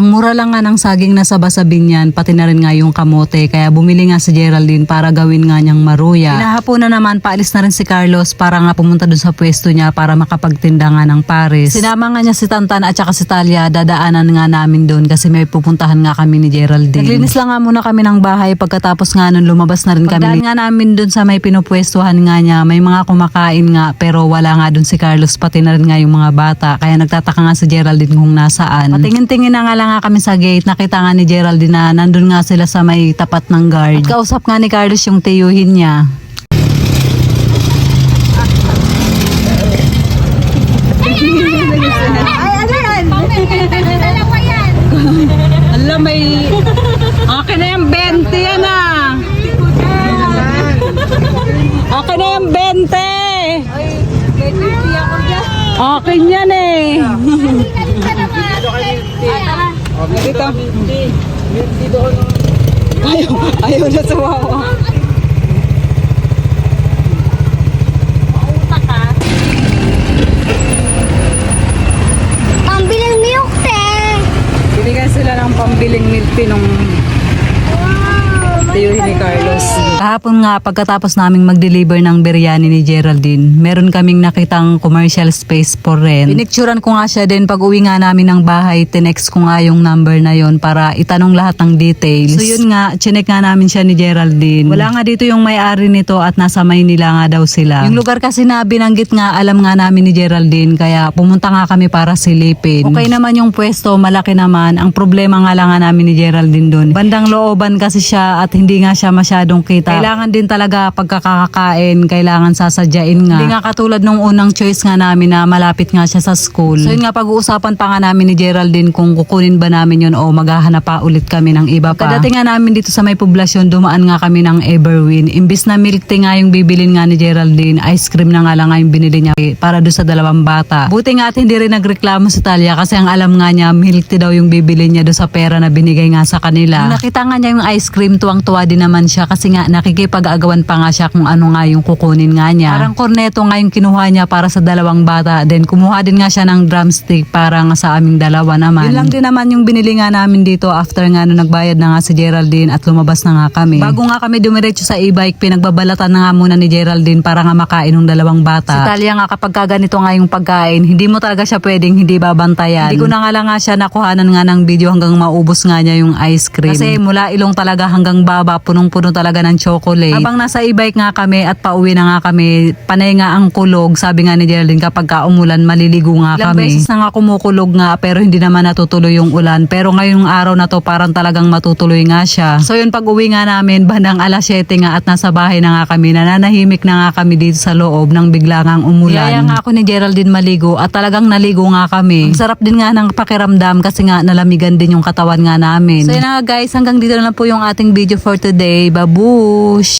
Ang mura lang nga ng saging na sabasabi niyan, pati na rin nga yung kamote. Kaya bumili nga si Geraldine para gawin nga niyang maruya. Pinahapon na naman, paalis na rin si Carlos para nga pumunta dun sa pwesto niya para makapagtinda nga ng pares. Sinama nga niya si Tantan at saka si Talia, dadaanan nga namin doon kasi may pupuntahan nga kami ni Geraldine. Naglinis lang nga muna kami ng bahay pagkatapos nga nun lumabas na rin kami. Pagdaan nga namin doon sa may pinupwestuhan nga niya, may mga kumakain nga pero wala nga doon si Carlos pati na rin nga yung mga bata. Kaya nagtataka nga si Geraldine kung nasaan. Patingin-tingin na nga lang nga kami sa gate, nakita nga ni Geraldine na nandun nga sila sa may tapat ng guard. At kausap nga ni Carlos yung tiyuhin niya. Ay, ano yan? Dalawa yan. Ala, may... Akin na yung 20 yan ah. Akin na yung 20. Akin yan eh. Kanina naman. Dito. Ayaw, ayaw na sumawa. Ang bilang milk tea. Binigyan sila ng pambiling milk tea nung. Tiyuhin ni Carlos. Kahapon nga, pagkatapos naming mag-deliver ng biryani ni Geraldine, meron kaming nakitang commercial space for rent. Pinicturan ko nga siya din pag uwi nga namin ng bahay, tinext ko nga yung number na yon para itanong lahat ng details. So yun nga, chinek nga namin siya ni Geraldine. Wala nga dito yung may-ari nito at nasa Maynila nga daw sila. Yung lugar kasi na binanggit nga, alam nga namin ni Geraldine, kaya pumunta nga kami para silipin. Okay naman yung pwesto, malaki naman. Ang problema nga lang nga namin ni Geraldine doon. Bandang looban kasi siya at hindi nga siya masyadong kita. Kailangan din talaga pagkakakain, kailangan sasadyain nga. Hindi nga katulad nung unang choice nga namin na malapit nga siya sa school. So yun nga, pag-uusapan pa nga namin ni Geraldine kung kukunin ba namin yun o maghahanap pa ulit kami ng iba pa. Kadating nga namin dito sa may poblasyon, dumaan nga kami ng Everwin. Imbis na milk tea nga yung bibilin nga ni Geraldine, ice cream na nga lang nga yung binili niya para doon sa dalawang bata. Buti nga at hindi rin nagreklamo si Talia kasi ang alam nga niya, milk tea daw yung bibili niya doon sa pera na binigay nga sa kanila. Nakita nga niya yung ice cream, tuwang-tuwa din naman siya kasi nga nakikipag-agawan pa nga siya kung ano nga yung kukunin nga niya. Parang korneto nga yung kinuha niya para sa dalawang bata. Then kumuha din nga siya ng drumstick para nga sa aming dalawa naman. Yun lang din naman yung binili nga namin dito after nga nung nagbayad na nga si Geraldine at lumabas na nga kami. Bago nga kami dumiretso sa e-bike, pinagbabalatan na nga muna ni Geraldine para nga makain ng dalawang bata. Si Talia nga kapag ka ganito nga yung pagkain, hindi mo talaga siya pwedeng hindi babantayan. Hindi ko na nga lang nga siya nakuhanan nga ng video hanggang maubos nga niya yung ice cream. Kasi mula ilong talaga hanggang baba, punong-puno talaga ng chocolate. Habang nasa e-bike nga kami at pauwi na nga kami, panay nga ang kulog. Sabi nga ni Geraldine kapag ka umulan, maliligo nga Ilang kami. beses na nga kumukulog nga pero hindi naman natutuloy yung ulan. Pero ngayong araw na to parang talagang matutuloy nga siya. So yun pag uwi nga namin, bandang alas 7 nga at nasa bahay na nga kami, nananahimik na nga kami dito sa loob ng bigla ngang umulan. Yaya nga ako ni Geraldine maligo at talagang naligo nga kami. Ang sarap din nga ng pakiramdam kasi nga nalamigan din yung katawan nga namin. So yun na nga guys, hanggang dito na lang po yung ating video for today. Babush!